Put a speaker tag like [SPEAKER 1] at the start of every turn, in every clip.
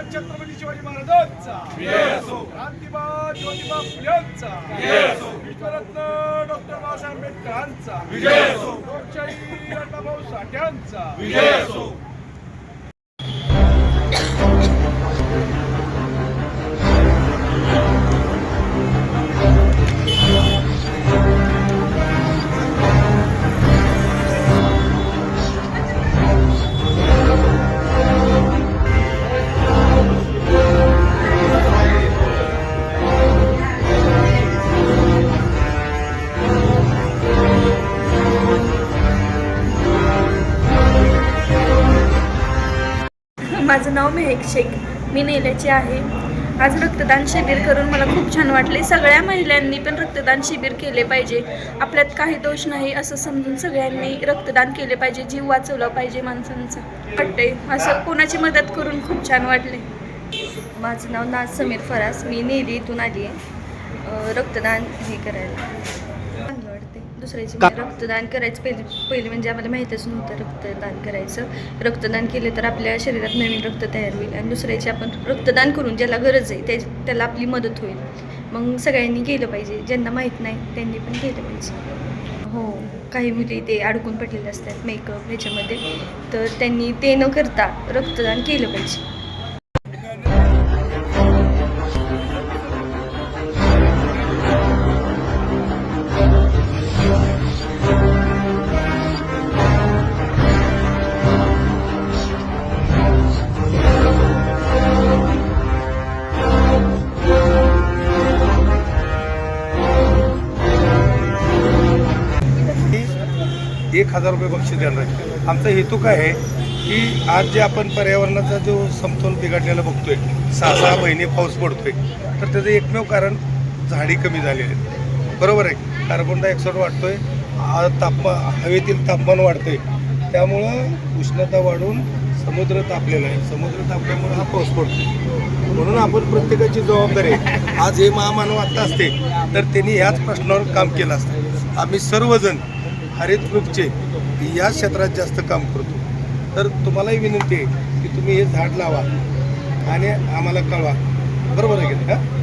[SPEAKER 1] गुरुचंद छत्रपती शिवाजी महाराजांचा. क्रांतिबा ज्योतिबा फुल्यांचा. विश्वरत्न डॉक्टर बाबासाहेब आंबेडकरांचा. लोकशाही अण्णाभाऊ साठ्यांचा
[SPEAKER 2] माझं नाव मेहेक शेख मी नेल्याची आहे. आज रक्तदान शिबिर करून मला खूप छान वाटले. सगळ्या महिलांनी पण रक्तदान शिबिर केले पाहिजे. आपल्यात काही दोष नाही असं समजून सगळ्यांनी रक्तदान केले पाहिजे. जीव वाचवला पाहिजे माणसांचा. वाटते असं कोणाची मदत करून खूप छान वाटले.
[SPEAKER 3] माझं नाव नाज समीर फरास. मी नेली इथून आली आहे. रक्तदान हे करायला. दुसऱ्याची रक्तदान करायचं पहिले पहिले म्हणजे आम्हाला माहीतच नव्हतं रक्तदान करायचं. रक्तदान केले तर आपल्या शरीरात नवीन रक्त तयार होईल आणि दुसऱ्याची आपण रक्तदान करून ज्याला गरज आहे त्या त्याला आपली मदत होईल. मग सगळ्यांनी केलं पाहिजे ज्यांना माहीत नाही त्यांनी पण केलं पाहिजे. हो काही मुली ते अडकून पडलेले असतात मेकअप ह्याच्यामध्ये. तर त्यांनी ते न करता रक्तदान केलं पाहिजे.
[SPEAKER 4] एक हजार रुपये बक्षीस देणार आहे आमचा हेतू काय आहे की आज जे आपण पर्यावरणाचा जो समतोल बिघडलेला बघतोय सहा सहा महिने पाऊस पडतोय तर त्याचं एकमेव कारण झाडी कमी झालेली आहेत. बरोबर आहे? कार्बन डायऑक्साईड वाढतोय तापमान हवेतील तापमान वाढतंय. त्यामुळं उष्णता वाढून समुद्र तापलेला आहे. समुद्र तापल्यामुळे हा पाऊस पडतो म्हणून आपण प्रत्येकाची जबाबदारी आहे. आज हे महामानव आत्ता असते तर त्यांनी ह्याच प्रश्नावर काम केलं असतं. आम्ही सर्वजण हरित ग्रुपचे या क्षेत्रात जास्त काम करतो. तर तुम्हालाही विनंती आहे की तुम्ही हे झाड लावा आणि आम्हाला कळवा. बरोबर आहे की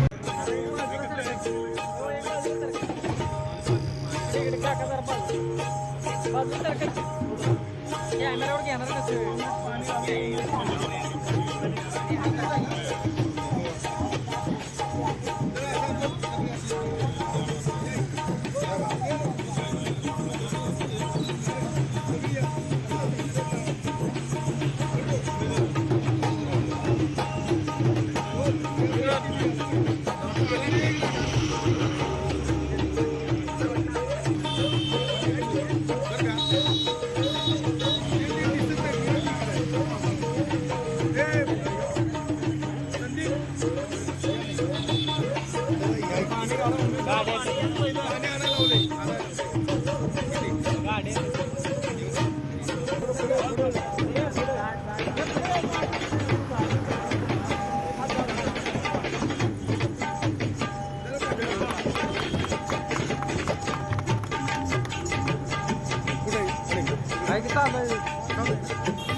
[SPEAKER 4] नाही, हा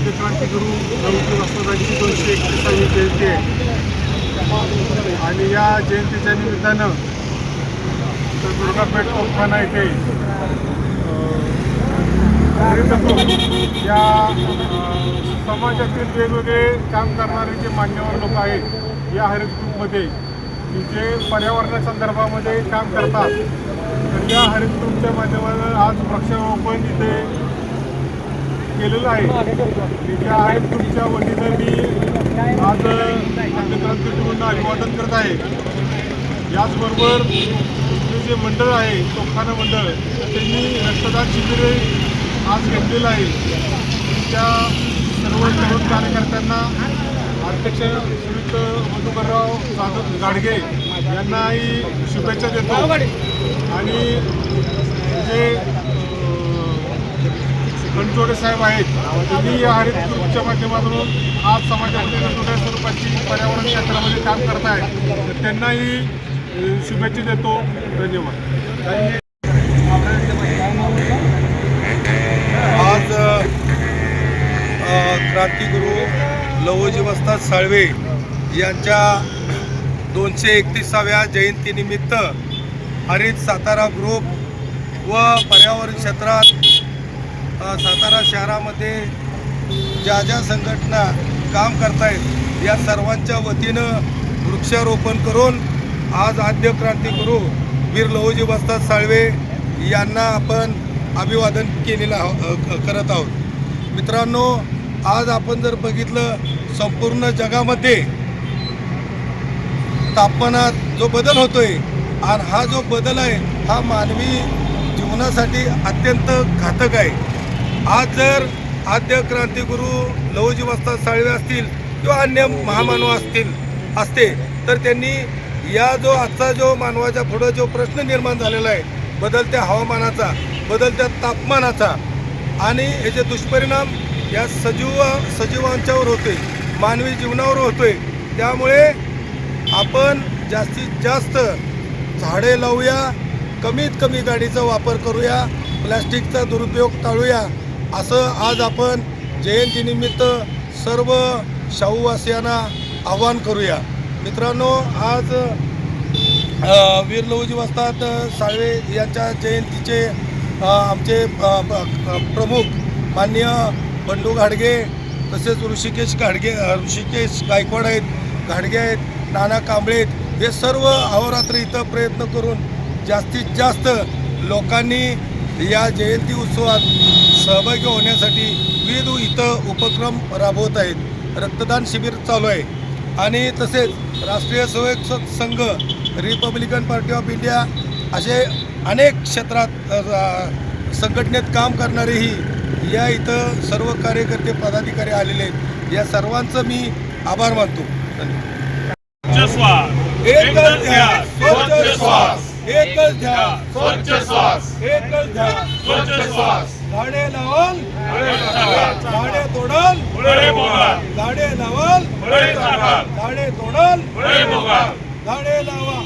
[SPEAKER 1] आद्य क्रांतिगुरु लवकर वसंतरावची दोनशे एकतीसावी जयंती आहे. आणि या जयंतीच्या निमित्तानं तर दुर्गापेठ तोफखाना येथे या समाजातील वेगवेगळे काम करणारे जे मान्यवर लोक आहेत या हरित ग्रुपमध्ये की जे पर्यावरणासंदर्भामध्ये काम करतात तर या हरित ग्रुपच्या माध्यमानं आज वृक्षारोपण इथे केलेलं आहे. ते आहेत तुमच्या वतीनं मी आज आद्यक्रांतीकडून अभिवादन करत आहे याचबरोबर तुमचे जे मंडळ आहे तोफखाना मंडळ त्यांनी रक्तदान शिबिरे आज घेतलेलं आहे. त्या सर्व तरुण कार्यकर्त्यांना अध्यक्ष श्रीयुक्त मधुकरराव जाधव गाडगे यांनाही शुभेच्छा देतो. आणि जे बनजोडे साहेब आहेत. त्यांनी या हरित ग्रुपच्या माध्यमातून आज समाजामध्ये वेगवेगळ्या स्वरूपाची पर्यावरण क्षेत्रामध्ये काम करत आहेत तर त्यांनाही शुभेच्छा देतो. धन्यवाद.
[SPEAKER 4] आज अ, क्रांतिगुरू लवोजी साळवे यांच्या दोनशे एकतीसाव्या जयंतीनिमित्त हरित सातारा ग्रुप व पर्यावरण क्षेत्रात सातारा शहरामध्ये ज्या ज्या संघटना काम करतायत या सर्वांच्या वतीनं वृक्षारोपण करून आज आद्य क्रांतिगुरू वीर लहोजी बस्ताद साळवे यांना आपण अभिवादन केलेलं आहो करत आहोत. मित्रांनो आज आपण जर बघितलं संपूर्ण जगामध्ये तापमानात जो बदल होतोय आणि हा जो बदल आहे हा मानवी जीवनासाठी अत्यंत घातक आहे. आज जर आद्य क्रांतिगुरू लहुजी वस्ताद साळवे असतील किंवा अन्य महामानव असतील असते तर त्यांनी या जो आजचा जो मानवाच्या पुढं जो प्रश्न निर्माण झालेला आहे बदलत्या हवामानाचा बदलत्या तापमानाचा आणि याचे दुष्परिणाम या सजीव सजीवांच्यावर होते मानवी जीवनावर होतोय त्यामुळे आपण जास्तीत जास्त झाडे लावूया कमीत कमी गाडीचा वापर करूया प्लॅस्टिकचा दुरुपयोग टाळूया असं आज आपण जयंतीनिमित्त सर्व शाहूवासियांना आव्हान करूया. मित्रांनो आज वीर लहुजी वस्ताद साळवे यांच्या जयंतीचे आमचे प्रमुख माननीय बंडू घाडगे तसेच ऋषिकेश घाडगे ऋषिकेश गायकवाड आहेत घाडगे आहेत नाना कांबळे आहेत हे सर्व अहोरात्र इथं प्रयत्न करून जास्तीत जास्त लोकांनी या जयंती उत्सवात सहभागी होण्यासाठी विविध इथं उपक्रम राबवत आहेत. रक्तदान शिबिर चालू आहे. आणि तसेच राष्ट्रीय Swayamsevak Sangh Republican party of India असे अनेक क्षेत्रात संघटनेत काम करणारेही या इथं सर्व कार्यकर्ते पदाधिकारी आलेले आहेत. या सर्वांचं मी आभार मानतो. एकच ध्यान स्वच्छ श्वास. एकच ध्यान
[SPEAKER 5] स्वच्छ श्वास.
[SPEAKER 4] एकच ध्यान
[SPEAKER 5] स्वच्छ श्वास.
[SPEAKER 4] झाडे लावाल. झाडे तोडाल. झाडे लावाल. झाडे तोडाल. झाडे लावा.